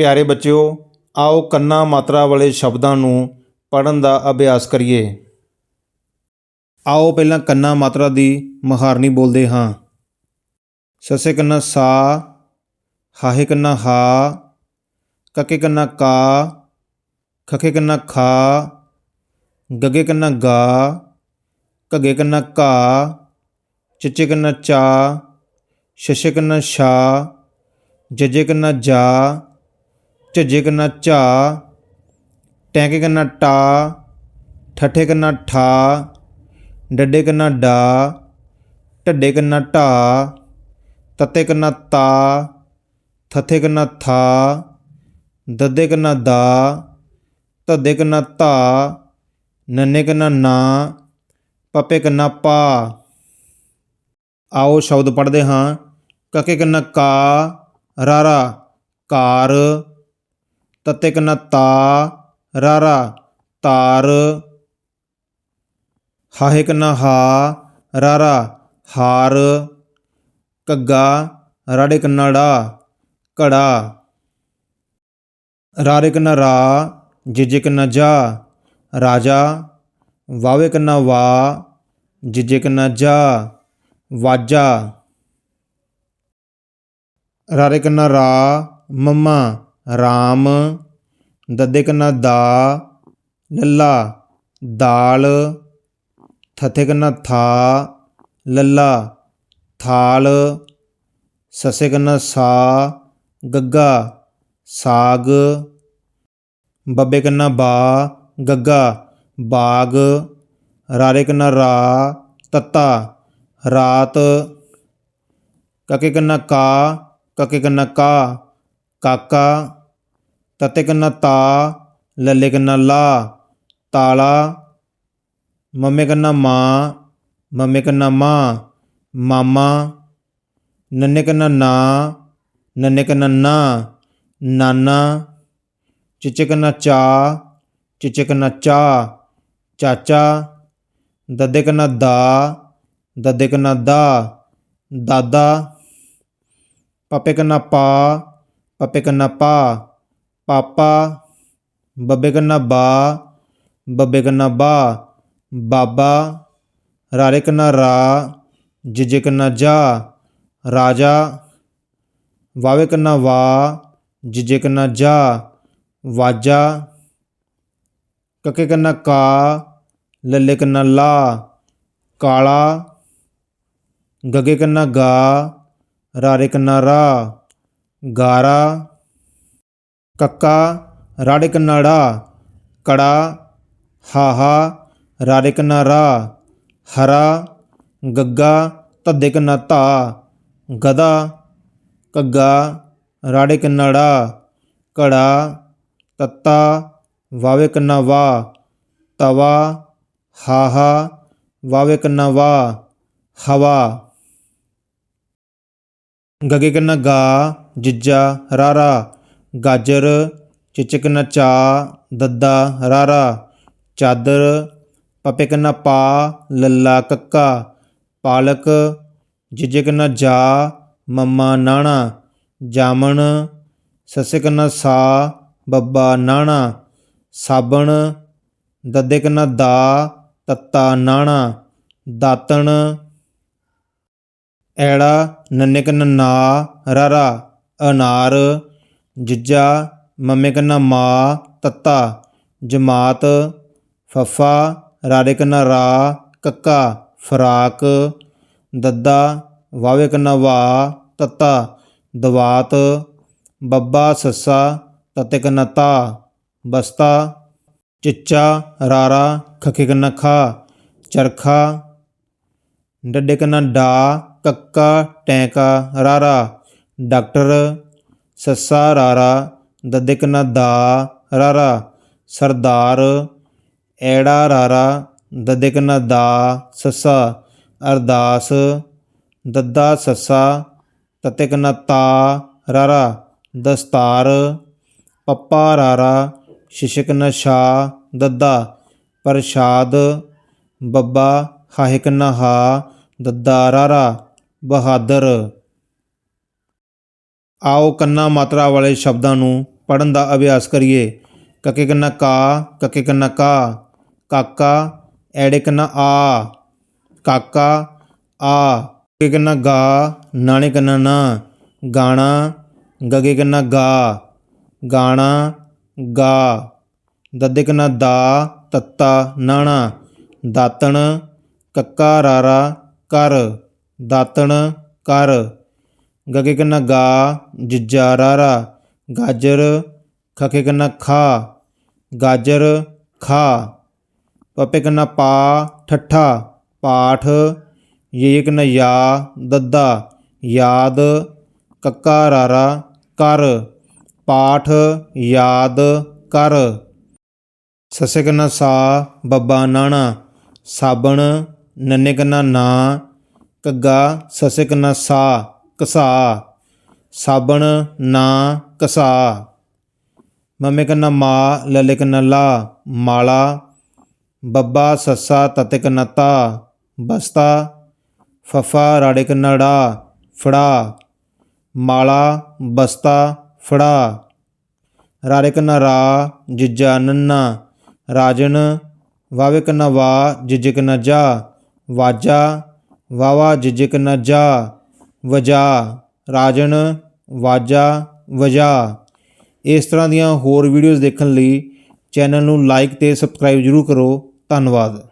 ਪਿਆਰੇ ਬੱਚਿਓ, ਆਓ ਕੰਨਾ ਮਾਤਰਾ ਵਾਲੇ ਸ਼ਬਦਾਂ ਨੂੰ ਪੜ੍ਹਨ ਦਾ ਅਭਿਆਸ ਕਰੀਏ। ਆਓ ਪਹਿਲਾਂ ਕੰਨਾ ਮਾਤਰਾ ਦੀ ਮਹਾਰਨੀ ਬੋਲਦੇ ਹਾਂ। ਸਸੇ ਕੰਨਾ ਸਾ, ਹਾਹੇ ਕੰਨਾ ਹਾ, ਕੱਕੇ ਕੰਨਾ ਕਾ, ਖਖੇ ਕੰਨਾ ਖਾ, ਗੱਗੇ ਕੰਨਾ ਗਾ, ਘੱਗੇ ਕੰਨਾ ਘਾ, ਚਿੱਚੇ ਕੰਨਾ ਚਾ, ਛਛੇ ਕੰਨਾ ਛਾ, ਜਜੇ ਕੰਨਾ ਜਾ ਝੱਜੇ ਕੰਨਾ ਝਾ, ਟੈਂਕੇ ਕੰਨਾ ਟਾ, ਠੱਠੇ ਕੰਨਾ ਠਾ, ਡੱਡੇ ਕੰਨਾ ਡਾ, ਢੱਡੇ ਕੰਨਾ ਢਾ, ਤੱਤੇ ਕੰਨਾ ਤਾ, ਥੱਥੇ ਕੰਨਾ ਥਾ, ਦੱਦੇ ਕੰਨਾ ਦਾ, ਧੱਦੇ ਕੰਨਾ ਧਾ, ਨੰਨੇ ਕੰਨਾ ਨਾ, ਪੱਪੇ ਕੰਨਾ ਪਾ। ਆਓ ਸ਼ਬਦ ਪੜ੍ਹਦੇ ਹਾਂ। ਕੱਕੇ ਕੰਨਾ ਕਾ, ਰਾਰਾ, ਕਾਰ ਤੱਤੇ ਕੰਨਾ? ਤਾ ਰਾਰਾ ਤਾਰ। ਹਾਹੇ ਕੰਨਾ? ਹਾ। ਰਾਰਾ ਹਾਰ। ਕੱਗਾ ਰੜਿਕ ਕੰਨਾ? ਘੜਾ। ਰਾਰੇ ਕੰਨਾ? ਰਾ। ਜਿਜਿਕ ਕੰਨਾ? ਜਾ। ਰਾਜਾ। ਵਾਵੇ ਕੰਨਾ? ਵਾ। ਜਿਜਿਕ ਕੰਨਾ? ਜਾ। ਵਾਜਾ। ਰਾਰੇ ਕੰਨਾ? ਰਾ। ਮੰਮਾ। ਰਾਮ, ਦੱਦੇ ਕੰਨਾ ਦਾ, ਲੱਲਾ, ਦਾਲ, ਥੱਥੇ ਕੰਨਾ ਥਾ, ਲੱਲਾ, ਥਾਲ, ਸੱਸੇ ਕੰਨਾ ਸਾ, ਗੱਗਾ, ਸਾਗ, ਬੱਬੇ ਕੰਨਾ ਬਾ, ਗੱਗਾ, ਬਾਗ, ਰਾਰੇ ਕੰਨਾ ਰਾ, ਤੱਤਾ, ਰਾਤ, ਕਕੇ ਕੰਨਾ ਕਾ, ਕਕੇ ਕੰਨਾ ਕਾ। ਕਾਕਾ, ਤਤੇ ਕੰਨਾ ਤਾ, ਲੱਲੇ ਕੰਨਾ ਲਾ, ਤਾਲਾ, ਮੰਮੇ ਕੰਨਾ ਮਾਂ, ਮੰਮੇ ਕੰਨਾ ਮਾਂ, ਮਾਮਾ, ਨੰਨੇ ਕੰਨਾ ਨਾ, ਨੰਨੇ ਕੰਨਾ ਨਾ, ਨਾਨਾ, ਚਿੱਚੇ ਕੰਨਾ ਚਾ, ਚਿੱਚੇ ਕੰਨਾ ਚਾ, ਚਾਚਾ, ਦੱਦੇ ਕੰਨਾ ਦਾ, ਦੱਦੇ ਕੰਨਾ ਦਾ, ਦਾਦਾ, ਪਾਪੇ ਕੰਨਾ ਪਾ ਪਪੇ ਕੰਨਾ ਪਾ ਪਾਪਾ ਬੱਬੇ ਕੰਨਾ ਬਾ ਬੱਬੇ ਕੰਨਾ ਬਾ ਬਾਬਾ ਰਾਰੇ ਕੰਨਾ ਰਾ ਜਿਜੇ ਕੰਨਾ ਜਾ ਰਾਜਾ ਵਾਵੇ ਕੰਨਾ ਵਾ ਜਿਜੇ ਕੰਨਾ ਜਾ ਵਾਜਾ ਕਕੇ ਕੰਨਾ ਕਾ ਲੱਲੇ ਕੰਨਾ ਲਾ ਕਾਲਾ ਗੱਗੇ ਕੰਨਾ ਗਾ ਰਾਰੇ ਕੰਨਾ ਰਾ ਗਾਰਾ, ਕੱਕਾ, ਰਾੜੇ ਕੰਨਾ ਕੜਾ, ਹਾਹਾ ਰਾਰੇ ਕੰਨਾ ਰਾ ਹਰਾ, ਗੱਗਾ, ਧੱਦੇ ਕੰਨਾ ਧਾ ਗਦਾ ਕੱਗਾ, ਰਾੜੇ ਕੰਨਾ ੜਾ ਘੜਾ ਤੱਤਾ, ਵਾਵੇ ਕੰਨਾ ਤਵਾ, ਹਾਹਾ, ਵਾਵੇ ਕੰਨਾ ਵਾ, ਹਵਾ। ਗਗੇ ਕੰਨਾ ਗਾ ਜਿੱਜਾ ਰਾਰਾ, ਗਾਜਰ ਚਿੱਚੇ ਕੰਨਾ ਚਾ, ਦੱਦਾ ਰਾਰਾ, ਚਾਦਰ ਪਪੇ ਕੰਨਾ ਪਾ, ਲੱਲਾ ਕੱਕਾ, ਪਾਲਕ ਜਿਜੇ ਕੰਨਾ ਜਾ, ਮੰਮਾ ਨਾਣਾ, ਜਾਮਣ ਸੱਸੇ ਕੰਨਾ ਸਾ, ਬੱਬਾ ਨਾਣਾ, ਸਾਬਣ ਦੱਦੇ ਕੰਨਾ ਦਾ, ਤੱਤਾ ਨਾਣਾ, ਦਾਤਣ, ਐੜਾ ਨੰਨੇ ਕੰਨਾ ਨਾ, ਰਾਰਾ। ਅਨਾਰ, ਜਿੱਜਾ ਮੰਮੇ ਕੰਨਾ ਮਾ, ਤੱਤਾ, ਜਮਾਤ, ਫੱਫਾ ਰਾਰੇ ਕੰਨਾ ਰਾ ਕੱਕਾ, ਫਰਾਕ, ਦੱਦਾ ਵਾਵੇ ਕੰਨਾ ਵਾ ਤੱਤਾ, ਦਵਾਤ, ਬੱਬਾ, ਸੱਸਾ ਤਤੇ ਕੰਨਾ ਤਾ ਬਸਤਾ, ਚਿੱਚਾ, ਰਾਰਾ ਖਖੇ ਕੰਨਾ ਖਾ ਚਰਖਾ ਡੱਡੇ ਕੰਨਾ ਡਾ ਕੱਕਾ, ਟੈਂਕਾ, ਰਾਰਾ। ਡਾਕਟਰ ਸੱਸਾ ਰਾਰਾ ਦੱਦੇ ਕੰਨਾ ਦਾ ਰਾਰਾ, ਸਰਦਾਰ ਐੜਾ ਰਾਰਾ ਦੱਦੇ ਦਾ ਸੱਸਾ, ਅਰਦਾਸ, ਦੱਦਾ ਸੱਸਾ ਤਤੇ ਤਾ ਰਾਰਾ, ਦਸਤਾਰ, ਪੱਪਾ ਰਾਰਾ ਸ਼ਿਸ਼ਕ ਨਸ਼ਾ ਦੱਦਾ, ਪ੍ਰਸ਼ਾਦ, ਬੱਬਾ ਹਾਹੇ ਕੰਨਾ ਹਾ ਦੱਦਾ ਰਾਰਾ, ਬਹਾਦਰ। ਆਓ ਕੰਨਾ ਮਾਤਰਾ ਵਾਲੇ ਸ਼ਬਦਾਂ ਨੂੰ ਪੜਨ ਦਾ ਅਭਿਆਸ ਕਰੀਏ। ਕੱਕੇ ਕੰਨਾ ਕਾ, ਕੱਕੇ ਕੰਨਾ ਕਾ, ਕਾਕਾ, ਐੜੇ ਕੰਨਾ ਆ, ਕਾਕਾ, ਆ, ਕੱਕੇ ਕੰਨਾ ਗਾ, ਨਾਣੇ ਕੰਨਾ ਨਾ, ਗਾਣਾ, ਗਗੇ ਕੰਨਾ ਗਾ, ਗਾਣਾ, ਗਾ, ਦੱਦੇ ਕੰਨਾ ਦਾ, ਤੱਤਾ, ਨਾਣਾ, ਦਾਤਣ, ਕੱਕਾ ਰਾਰਾ ਕਰ ਦਾਤਣ ਕਰ ਗਗੇ ਕੰਨਾ ਗਾ, ਜਿੱਜਾ ਰਾਰਾ, ਗਾਜਰ ਖਕੇ ਕੰਨਾ ਖਾ, ਗਾਜਰ ਖਾ। ਪਪੇ ਕੰਨਾ ਪਾ, ਠੱਠਾ, ਪਾਠ ਯੇ ਕੰਨਾ ਯਾ, ਦੱਦਾ, ਯਾਦ, ਕੱਕਾ ਰਾਰਾ, ਕਰ। ਪਾਠ, ਯਾਦ, ਕਰ। ਸੱਸੇ ਕੰਨਾ ਸਾ, ਬੱਬਾ ਨਾਣਾ। ਸਾਬਣ, ਨੰਨੇ ਕੰਨਾ ਨਾ। ਕੱਗਾ, ਸੱਸੇ ਕੰਨਾ ਸਾ। ਕਸਾ, ਸਾਬਣ ਨਾ ਕਸਾ। ਮਮੇ ਕੰਨਾ ਮਾ ਲੱਲੇ ਕੰਨਾ ਲਾ, ਮਾਲਾ। ਬੱਬਾ ਸੱਸਾ ਤਤੇ ਕੰਨਾ ਬਸਤਾ। ਫਫਾ ਰਾੜੇ ਕੰਨਾ ਫੜਾ। ਮਾਲਾ, ਬਸਤਾ, ਫੜਾ। ਰਾਰੇ ਕੰਨਾ ਰਾ, ਜਿੱਜਾ ਨੰਨਾ। ਰਾਜਨ, ਵਾਵੇ ਕੰਨਾ ਵਾ, ਜਿੱਜੇ ਕੰਨਾ ਜਾ। ਵਾਜਾ, ਵਾਵਾ ਜਿਜਕ ਕੰਨਾ ਜਾ। ਵਜਾ, ਰਾਜਨ, ਵਾਜਾ, ਵਜਾ। ਇਸ ਤਰ੍ਹਾਂ ਦੀਆਂ ਹੋਰ ਵੀਡੀਓਜ਼ ਦੇਖਣ ਲਈ ਚੈਨਲ ਨੂੰ ਲਾਈਕ ਅਤੇ ਸਬਸਕ੍ਰਾਈਬ ਜ਼ਰੂਰ ਕਰੋ। ਧੰਨਵਾਦ।